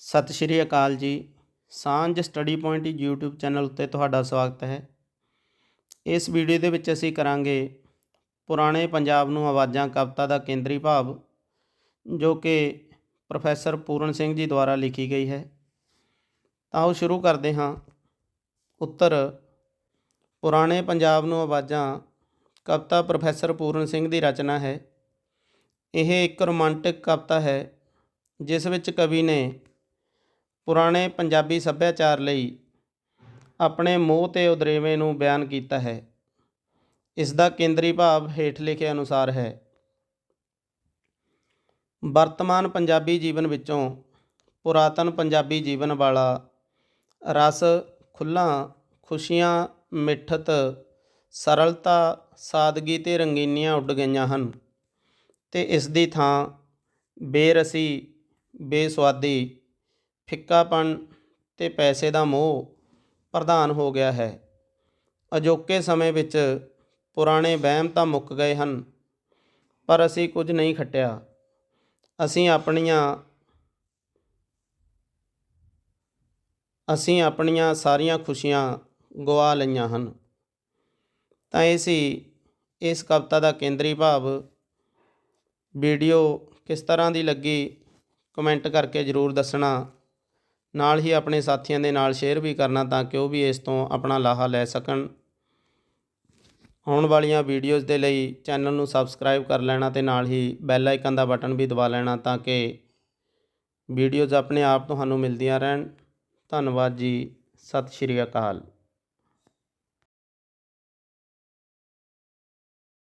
ਸਤਿ ਸ਼੍ਰੀ ਅਕਾਲ ਜੀ। ਸਾਂਝ ਸਟੱਡੀ ਪੁਆਇੰਟ YouTube ਚੈਨਲ ਉੱਤੇ ਤੁਹਾਡਾ ਸਵਾਗਤ ਹੈ। ਇਸ ਵੀਡੀਓ ਦੇ ਵਿੱਚ ਅਸੀਂ ਕਰਾਂਗੇ ਪੁਰਾਣੇ ਪੰਜਾਬ ਨੂੰ ਆਵਾਜ਼ਾਂ ਕਵਿਤਾ ਦਾ ਕੇਂਦਰੀ ਭਾਵ, ਜੋ ਕਿ ਪ੍ਰੋਫੈਸਰ ਪੂਰਨ ਸਿੰਘ ਜੀ ਦੁਆਰਾ ਲਿਖੀ ਗਈ ਹੈ। ਤਾਂ ਉਹ ਸ਼ੁਰੂ ਕਰਦੇ ਹਾਂ। ਉੱਤਰ, ਪੁਰਾਣੇ ਪੰਜਾਬ ਨੂੰ ਆਵਾਜ਼ਾਂ ਕਵਿਤਾ ਪ੍ਰੋਫੈਸਰ ਪੂਰਨ ਸਿੰਘ ਦੀ ਰਚਨਾ ਹੈ। ਇਹ ਇੱਕ ਰੋਮਾਂਟਿਕ ਕਵਿਤਾ ਹੈ, ਜਿਸ ਵਿੱਚ ਕਵੀ ਨੇ ਪੁਰਾਣੇ ਪੰਜਾਬੀ ਸੱਭਿਆਚਾਰ ਲਈ ਆਪਣੇ ਮੋਹ ਤੇ ਉਦਰੇਵੇਂ ਨੂੰ ਬਿਆਨ ਕੀਤਾ ਹੈ। ਇਸ ਦਾ ਕੇਂਦਰੀ ਭਾਵ ਹੇਠ ਲਿਖੇ ਅਨੁਸਾਰ ਹੈ, ਵਰਤਮਾਨ ਪੰਜਾਬੀ ਜੀਵਨ ਵਿੱਚੋਂ ਪੁਰਾਤਨ ਪੰਜਾਬੀ ਜੀਵਨ ਵਾਲਾ ਰਸ ਖੁੱਲ੍ਹਾਂ, ਖੁਸ਼ੀਆਂ, ਮਿੱਠਤ ਸਰਲਤਾ, ਸਾਦਗੀ ਤੇ ਰੰਗੀਨੀਆਂ ਉੱਡ ਗਈਆਂ ਹਨ ਤੇ ਇਸ ਦੀ ਥਾਂ ਬੇਰਸੀ, ਬੇਸੁਆਦੀ, ਫਿੱਕਾਪਣ ਤੇ ਪੈਸੇ ਦਾ ਮੋਹ ਪ੍ਰਧਾਨ ਹੋ ਗਿਆ ਹੈ। ਅਜੋਕੇ ਸਮੇਂ ਵਿੱਚ ਪੁਰਾਣੇ ਵਹਿਮ ਤਾਂ ਮੁੱਕ ਗਏ ਹਨ, ਪਰ ਅਸੀਂ ਕੁਝ ਨਹੀਂ ਖੱਟਿਆ। ਅਸੀਂ ਆਪਣੀਆਂ ਅਸੀਂ ਆਪਣੀਆਂ ਸਾਰੀਆਂ ਖੁਸ਼ੀਆਂ ਗਵਾ ਲਈਆਂ ਹਨ। ਤਾਂ ਇਹ ਸੀ ਇਸ ਕਵਿਤਾ ਦਾ ਕੇਂਦਰੀ ਭਾਵ। ਵੀਡੀਓ ਕਿਸ ਤਰ੍ਹਾਂ ਦੀ ਲੱਗੀ ਕਮੈਂਟ ਕਰਕੇ ਜ਼ਰੂਰ ਦੱਸਣਾ। ਨਾਲ ਹੀ ਆਪਣੇ ਸਾਥੀਆਂ ਦੇ ਨਾਲ ਸ਼ੇਅਰ ਵੀ ਕਰਨਾ ਤਾਂ ਕਿ ਉਹ ਵੀ ਇਸ ਤੋਂ ਆਪਣਾ ਲਾਹਾ ਲੈ ਸਕਣ। ਆਉਣ ਵਾਲੀਆਂ ਵੀਡੀਓਜ਼ ਦੇ ਲਈ ਚੈਨਲ ਨੂੰ ਸਬਸਕ੍ਰਾਈਬ ਕਰ ਲੈਣਾ ਤੇ ਨਾਲ ਹੀ ਬੈਲ ਆਈਕਨ ਦਾ ਬਟਨ ਵੀ ਦਬਾ ਲੈਣਾ ਤਾਂ ਕਿ ਵੀਡੀਓਜ਼ ਆਪਣੇ ਆਪ ਤੁਹਾਨੂੰ ਮਿਲਦੀਆਂ ਰਹਿਣ। ਧੰਨਵਾਦ ਜੀ। ਸਤਿ ਸ਼੍ਰੀ ਅਕਾਲ।